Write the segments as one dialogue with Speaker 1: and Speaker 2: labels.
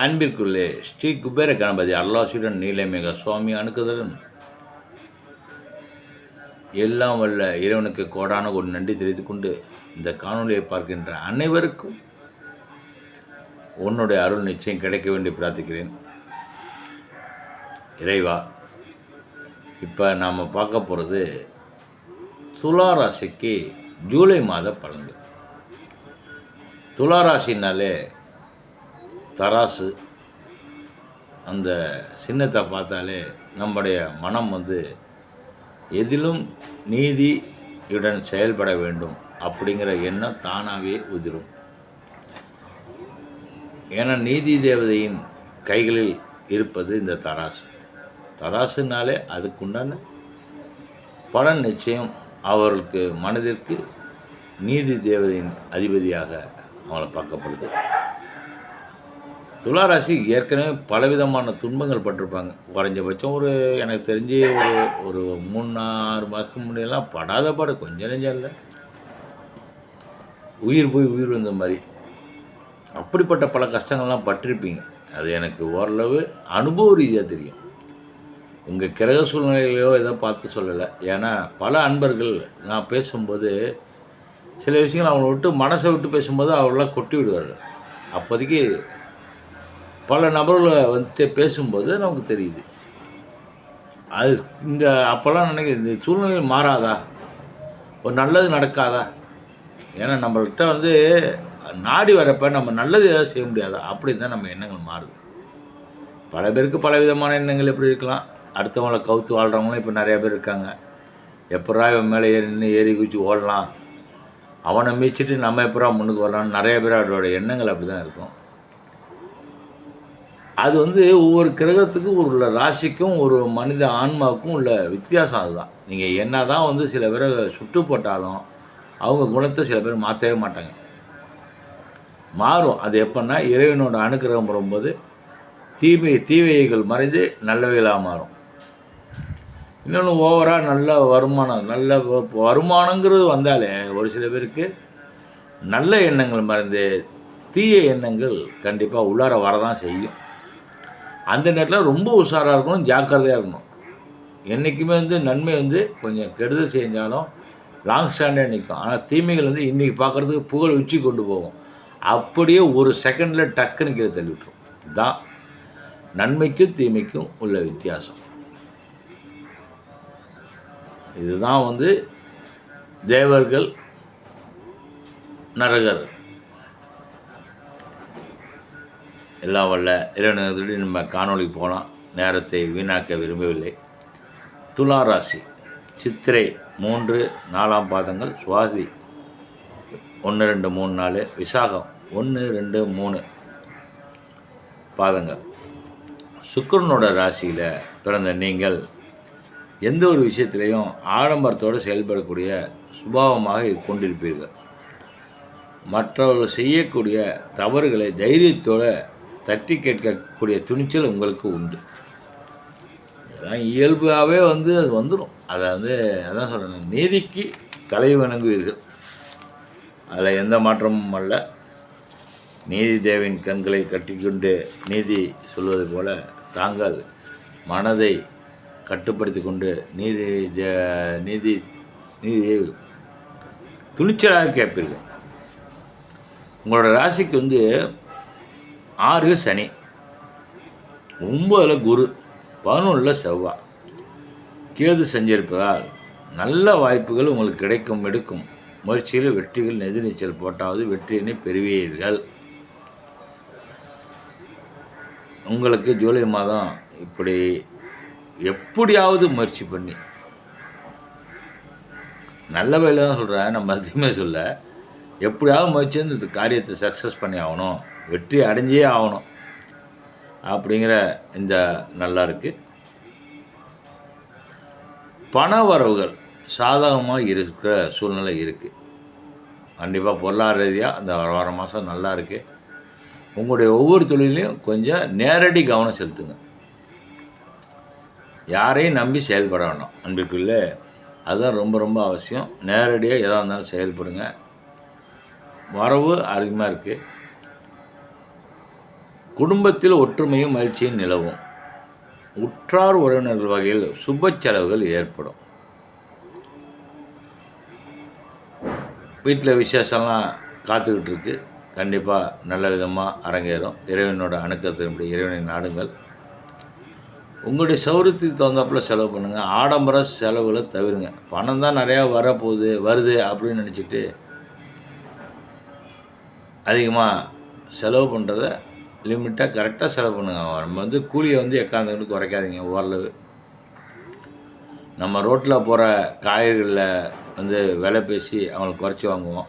Speaker 1: அன்பிற்குள்ளே ஸ்ரீ குபேர கணபதி அருளாசியுடன் நீலமேக சுவாமி அணுக்குதலன் எல்லாம் வல்ல இறைவனுக்கு கோடான ஒரு நன்றி தெரிவித்து கொண்டு இந்த காணொலியை பார்க்கின்ற அனைவருக்கும் உன்னுடைய அருள் நிச்சயம் கிடைக்க வேண்டி பிரார்த்திக்கிறேன். இறைவா இப்போ நாம் பார்க்க போகிறது துலா ராசிக்கு ஜூலை மாத பலன்கள். துலா ராசினாலே தராசு. அந்த சின்னத்தை பார்த்தாலே நம்முடைய மனம் வந்து எதிலும் நீதியுடன் செயல்பட வேண்டும் அப்படிங்கிற எண்ணம் தானாகவே உதிரும். ஏன்னா நீதி தேவதையின் கைகளில் இருப்பது இந்த தராசு. தராசுனாலே அதுக்குண்டான பலன் நிச்சயம் அவர்களுக்கு மனதிற்கு நீதி தேவதையின் அதிபதியாக அவளை பார்க்கப்படுது. துளாராசி ஏற்கனவே பலவிதமான துன்பங்கள் பட்டிருப்பாங்க. குறைஞ்சபட்சம் ஒரு எனக்கு தெரிஞ்சு ஒரு ஒரு மூணு ஆறு மாதத்துக்கு முன்னாடிலாம் படாத பாடு கொஞ்சம் நெஞ்சம் இல்லை. உயிர் போய் உயிர் வந்த மாதிரி. அப்படிப்பட்ட பல கஷ்டங்கள்லாம் பட்டிருப்பீங்க. அது எனக்கு ஓரளவு அனுபவ ரீதியாக தெரியும். உங்கள் கிரக சூழ்நிலையிலையோ எதோ பார்த்து சொல்லலை. ஏன்னா பல அன்பர்கள் நான் பேசும்போது சில விஷயங்கள் அவங்கள விட்டு மனசை விட்டு பேசும்போது அவர்களாம் கொட்டி விடுவார்கள். அப்போதைக்கு பல நபர்களை வந்துட்டு பேசும்போது நமக்கு தெரியுது. அது இந்த அப்போல்லாம் நினைக்க இந்த சூழ்நிலை மாறாதா? ஒரு நல்லது நடக்காதா? ஏன்னா நம்மள்கிட்ட வந்து நாடி வரப்போ நம்ம நல்லது ஏதாவது செய்ய முடியாதா? அப்படி தான் நம்ம எண்ணங்கள் மாறுது. பல பேருக்கு பல விதமான எண்ணங்கள் எப்படி இருக்கலாம்? அடுத்தவங்களை கவுத்து வாழ்கிறவங்களும் இப்போ நிறைய பேர் இருக்காங்க. எப்படா இவன் மேலே ஏறி நின்று ஏறி குச்சி ஓடலாம்? அவனை மீச்சிட்டு நம்ம எப்படா முன்னுக்கு வரலாம்னு நிறைய பேர் அவரோட எண்ணங்கள் அப்படி தான் இருக்கும். அது வந்து ஒவ்வொரு கிரகத்துக்கும் ஒரு உள்ள ராசிக்கும் ஒரு மனித ஆன்மாவுக்கும் உள்ள வித்தியாசம் அதுதான். நீங்கள் என்ன தான் வந்து சில பேரை சுட்டு போட்டாலும் அவங்க குணத்தை சில பேர் மாற்றவே மாட்டாங்க. மாறும். அது எப்படின்னா இறைவனோட அனுக்கிரகம் வரும்போது தீமை தீவைகள் மறைந்து நல்லவைகளாக மாறும். இன்னொன்று ஓவராக நல்ல வருமானம் நல்ல வருமானங்கிறது வந்தாலே ஒரு சில பேருக்கு நல்ல எண்ணங்கள் மறைந்து தீய எண்ணங்கள் கண்டிப்பாக உள்ளார வரதான் செய்யும். அந்த நேரத்தில் ரொம்ப உஷாராக இருக்கணும் ஜாக்கிரதையாக இருக்கணும். என்றைக்குமே வந்து நன்மை வந்து கொஞ்சம் கெடுதல் செஞ்சாலும் லாங் ஸ்டாண்டாக நிற்கும் ஆனால் தீமைகள் வந்து இன்றைக்கி பார்க்குறதுக்கு புகழ் உச்சி கொண்டு போகும். அப்படியே ஒரு செகண்டில் டக்குன்னு கீழே தள்ளிவிட்டுரும். இதுதான் தான் நன்மைக்கும் தீமைக்கும் உள்ள வித்தியாசம். இதுதான் வந்து தேவர்கள் நரகர். எல்லாம் வல்ல இறைவனடி நம்ம காணொளி போனால் நேரத்தை வீணாக்க விரும்பவில்லை. துலா ராசி சித்திரை மூன்று நாலாம் பாதங்கள் சுவாதி ஒன்று ரெண்டு மூணு நாலு விசாகம் ஒன்று ரெண்டு மூணு பாதங்கள். சுக்கரனோட ராசியில் பிறந்த நீங்கள் எந்த ஒரு விஷயத்திலையும் ஆடம்பரத்தோடு செயல்படக்கூடிய சுபாவமாக கொண்டிருப்பீர்கள். மற்றவர்கள் செய்யக்கூடிய தவறுகளை தைரியத்தோடு தட்டி கேட்கக்கூடிய துணிச்சல் உங்களுக்கு உண்டு. இதெல்லாம் இயல்பாகவே வந்து அது வந்துடும் அதை வந்து அதான் சொல்கிறேன் நீதிக்கு தலை வணங்குவீர்கள். அதில் எந்த மாற்றமும் அல்ல. நீதி தேவின் கண்களை கட்டிக்கொண்டு நீதி சொல்வது போல தாங்கள் மனதை கட்டுப்படுத்தி கொண்டு நீதி தே- நீதி நீதியை துணிச்சலாக கேட்பீர்கள். உங்களோட ராசிக்கு வந்து ஆறில் சனி ஒம்பதில் குரு பதினொன்றில் செவ்வாய் கேது செஞ்சிருப்பதால் நல்ல வாய்ப்புகள் உங்களுக்கு கிடைக்கும் எடுக்கும். முயற்சியில் வெற்றிகள் எதிர்நீச்சல் போட்டாவது வெற்றியினை பெறுவீர்கள். உங்களுக்கு ஜூலை மாதம் இப்படி எப்படியாவது முயற்சி பண்ணி நல்ல வேலை தான் சொல்கிறேன் நம்ம அதிகமாக சொல்ல. எப்படியாவது முயற்சி இந்த காரியத்தை சக்ஸஸ் பண்ணி ஆகணும். வெற்றி அடைஞ்சே ஆகணும். அப்படிங்கிற இந்த நல்லா இருக்குது பண வரவுகள் சாதகமாக இருக்கிற சூழ்நிலை இருக்குது கண்டிப்பாக பொருளாதார ரீதியாக அந்த வர வர மாதம் நல்லா இருக்குது உங்களுடைய ஒவ்வொரு தொழிலையும் கொஞ்சம் நேரடி கவனம் செலுத்துங்க. யாரையும் நம்பி செயல்பட வேணும். அன்பிற்குள்ளே. அதுதான் ரொம்ப ரொம்ப அவசியம். நேரடியாக எதாக இருந்தாலும் செயல்படுங்க. வரவு அதிகமாக இருக்குது குடும்பத்தில் ஒற்றுமையும் மகிழ்ச்சியும் நிலவும். உற்றார் உறவினர்கள் வகையில் சுப செலவுகள் ஏற்படும். வீட்டில் விசேஷம்லாம் காத்துக்கிட்டு இருக்கு. கண்டிப்பாக நல்ல விதமாக அரங்கேறும். இறைவனோட அணுக்கத்தின்படி இறைவனை நாடுங்கள். உங்களுடைய சௌரியத்துக்கு தகுந்தாப்புல செலவு பண்ணுங்கள் ஆடம்பர செலவுகளை தவிருங்க. பணம் தான் நிறையா வரப்போகுது வருது அப்படின்னு நினச்சிட்டு அதிகமாக செலவு பண்ணுறத லிமிட்டாக கரெக்டாக செலவு பண்ணுங்க. நம்ம வந்து கூலியை வந்து எக்காந்துக்கிட்டு குறைக்காதீங்க ஓரளவு. நம்ம ரோட்டில் போகிற காய்கறிகளில் வந்து விலை பேசி அவங்களுக்கு குறைச்சி வாங்குவோம்.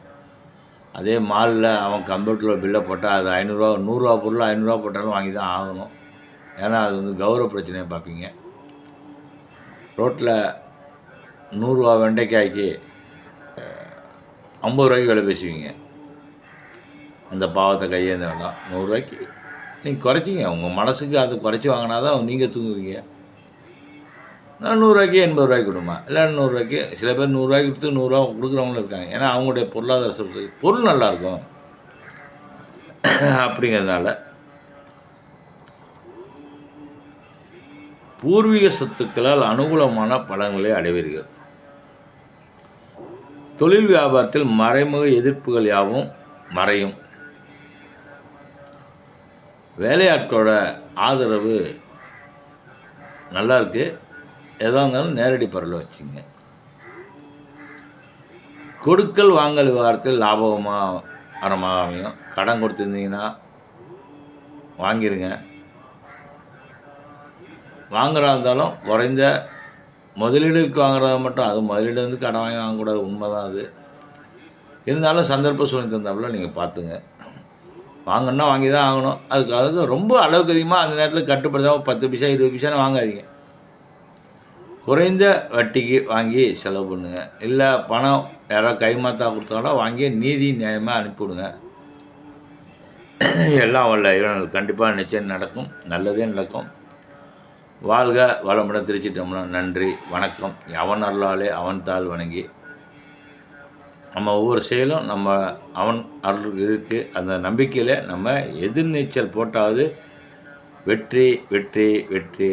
Speaker 1: அதே மாலில் அவன் கம்ப்யூட்டரில் பில்லை போட்டால் அது ஐநூறுரூவா நூறுரூவா பொருள் ஐநூறுரூவா போட்டாலும் வாங்கி தான் ஆகணும். ஏன்னா அது வந்து கௌரவ பிரச்சனையை பார்ப்பீங்க. ரோட்டில் நூறுரூவா வெண்டைக்காய்க்கு ஐம்பது ரூபாய்க்கு விலை பேசுவீங்க. இந்த பாவத்தை கையேந்த வேண்டாம். நூறுரூவாய்க்கு நீங்கள் குறைச்சிங்க. உங்கள் மனசுக்கு அது குறைச்சி வாங்கினா தான் நீங்கள் தூங்குவீங்க. நான் நூறுரூவாய்க்கு எண்பது ரூபாய்க்கு கொடுமா? இல்லை நூறுரூவாய்க்கு சில பேர் நூறுரூவாய்க்கு கொடுத்து நூறுரூவா கொடுக்குறவங்களும் இருக்காங்க. ஏன்னா அவங்களுடைய பொருளாதார சொல்றதுக்கு பொருள் நல்லாயிருக்கும். அப்படிங்கிறதுனால பூர்வீக சொத்துக்களால் அனுகூலமான பலன்களை அடைவீர்கள். தொழில் வியாபாரத்தில் மறைமுக எதிர்ப்புகள் யாவும் மறையும். வேலையாட்களோட ஆதரவு நல்லாயிருக்கு எதாக இருந்தாலும் நேரடி பரவல் வச்சுங்க. கொடுக்கல் வாங்கல் விவகாரத்தில் லாபகமாக வரமாக அமையும். கடன் கொடுத்துருந்தீங்கன்னா வாங்கிடுங்க வாங்குறா இருந்தாலும் குறைந்த முதலீடுக்கு வாங்குறத மட்டும் அது முதலீடு வந்து கடன் வாங்கி வாங்கக்கூடாது. உண்மை தான் அது. இருந்தாலும் சந்தர்ப்ப சூழ்நிலை தந்தாப்புல நீங்கள் பார்த்துங்க. வாங்கணுன்னா வாங்கி தான் ஆகணும். அதுக்கு அதுக்கு ரொம்ப அளவுக்கு அதிகமாக அந்த நேரத்தில் கட்டுப்படுத்தாமல் பத்து பைசா இருபது பைசான்னு வாங்காதீங்க. குறைந்த வட்டிக்கு வாங்கி செலவு பண்ணுங்கள் இல்லை பணம் யாராவது கைமாத்தா கொடுத்தாலும் வாங்கி நீதி நியாயமாக அனுப்பிவிடுங்க. எல்லாம் வல்ல இறைவனுக்கு கண்டிப்பாக நிச்சயம் நடக்கும். நல்லதே நடக்கும். வாழ்க வளமுடன் திருச்சி நன்றி வணக்கம். அவன் அருளாலே அவன் தாள் வணங்கி நம்ம ஒவ்வொரு செயலும் நம்ம அவன் அருள் இருக்குது அந்த நம்பிக்கையில் நம்ம எதிர்நீச்சல் போட்டாவது வெற்றி வெற்றி வெற்றி.